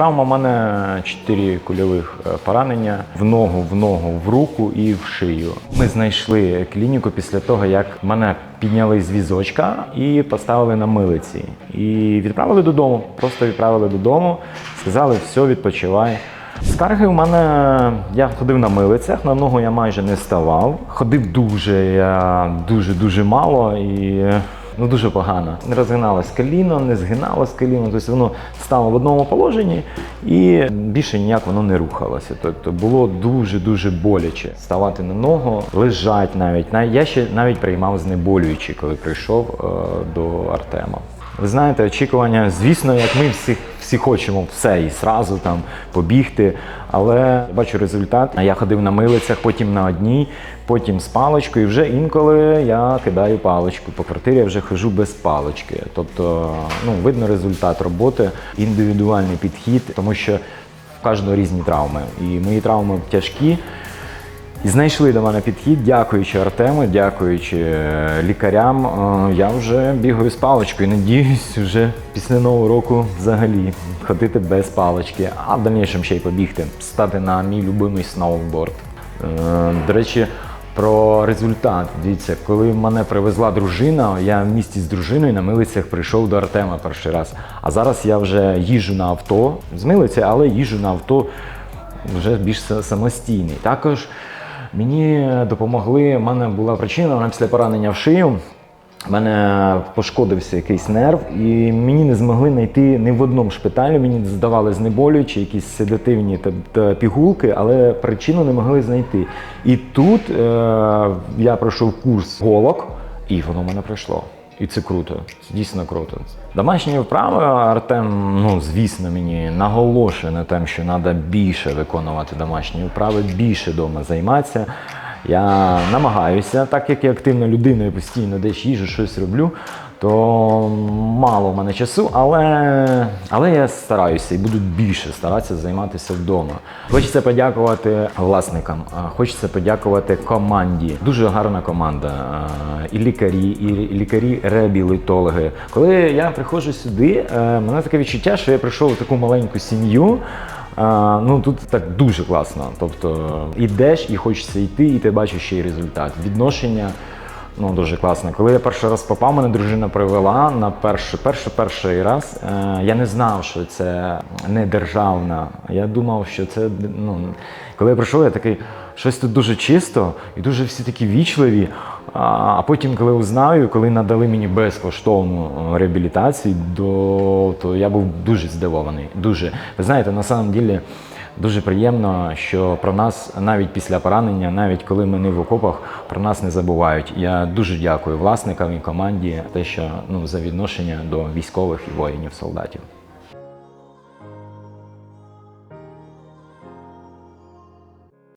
Травма в мене 4 кульових е, поранення в ногу, в ногу, в руку і в шию. Ми знайшли клініку після того, як мене підняли з візочка і поставили на милиці. І відправили додому. Просто відправили додому, сказали, все, відпочивай. Скарги у мене я ходив на милицях, на ногу я майже не ставав. Ходив дуже, я дуже дуже мало і ну дуже погано. Не розгиналось коліно, не згиналось коліно, тобто воно стало в одному положенні і більше ніяк воно не рухалося. Тобто було дуже дуже боляче ставати на ногу, лежать навіть. Я ще навіть приймав знеболюючі, коли прийшов е, до Артема. Ви знаєте, очікування, звісно, як ми всі, всі хочемо все і зразу там побігти. Але я бачу результат. Я ходив на милицях, потім на одній, потім з паличкою. І вже інколи я кидаю паличку. По квартирі я вже хожу без палички. Тобто, ну, видно результат роботи, індивідуальний підхід, тому що в кожного різні травми. І мої травми тяжкі. І знайшли до мене підхід, дякуючи Артему, дякуючи е, лікарям. е, Я вже бігаю з паличкою. Надіюсь, вже після нового року взагалі ходити без палички, а в дальнішому ще й побігти, стати на мій любимий сноуборд. Е, До речі, про результат. Дивіться, коли мене привезла дружина, я в місті з дружиною на милицях прийшов до Артема перший раз. А зараз я вже їжджу на авто з милиці, але їжджу на авто вже більш самостійний. Також мені допомогли. У мене була причина вона після поранення в шию. У мене пошкодився якийсь нерв, і мені не змогли знайти ні в одному шпиталі. Мені здавали знеболюючі, якісь седативні та, пігулки, але причину не могли знайти. І тут е, я пройшов курс голок, і воно в мене пройшло. І це круто, це дійсно круто. Домашні вправи Артем, ну звісно, мені наголошує на те, що треба більше виконувати домашні вправи, більше вдома займатися. Я намагаюся, так як я активна людина і постійно десь їжу, щось роблю, то мало в мене часу, але, але я стараюся і буду більше старатися займатися вдома. Хочеться подякувати власникам, хочеться подякувати команді. Дуже гарна команда. І лікарі, і лікарі-реабілітологи. Коли я приходжу сюди, е, мене таке відчуття, що я прийшов в таку маленьку сім'ю. Ну тут так дуже класно. Тобто ідеш і хочеться йти, і ти бачиш ще й результат. Відношення ну дуже класно. Коли я перший раз попав, мене дружина привела на перший, перший, перший раз. Е, я не знав, що це не державна. Я думав, що це ну коли я прийшов, я такий. Щось тут дуже чисто і дуже всі такі вічливі. А потім, коли узнаю, коли надали мені безкоштовну е, реабілітацію, до, то я був дуже здивований. Дуже. Ви знаєте, на самом ділі дуже приємно, що про нас навіть після поранення, навіть коли ми не в окопах, про нас не забувають. Я дуже дякую власникам і команді, те, що ну за відношення до військових і воїнів солдатів.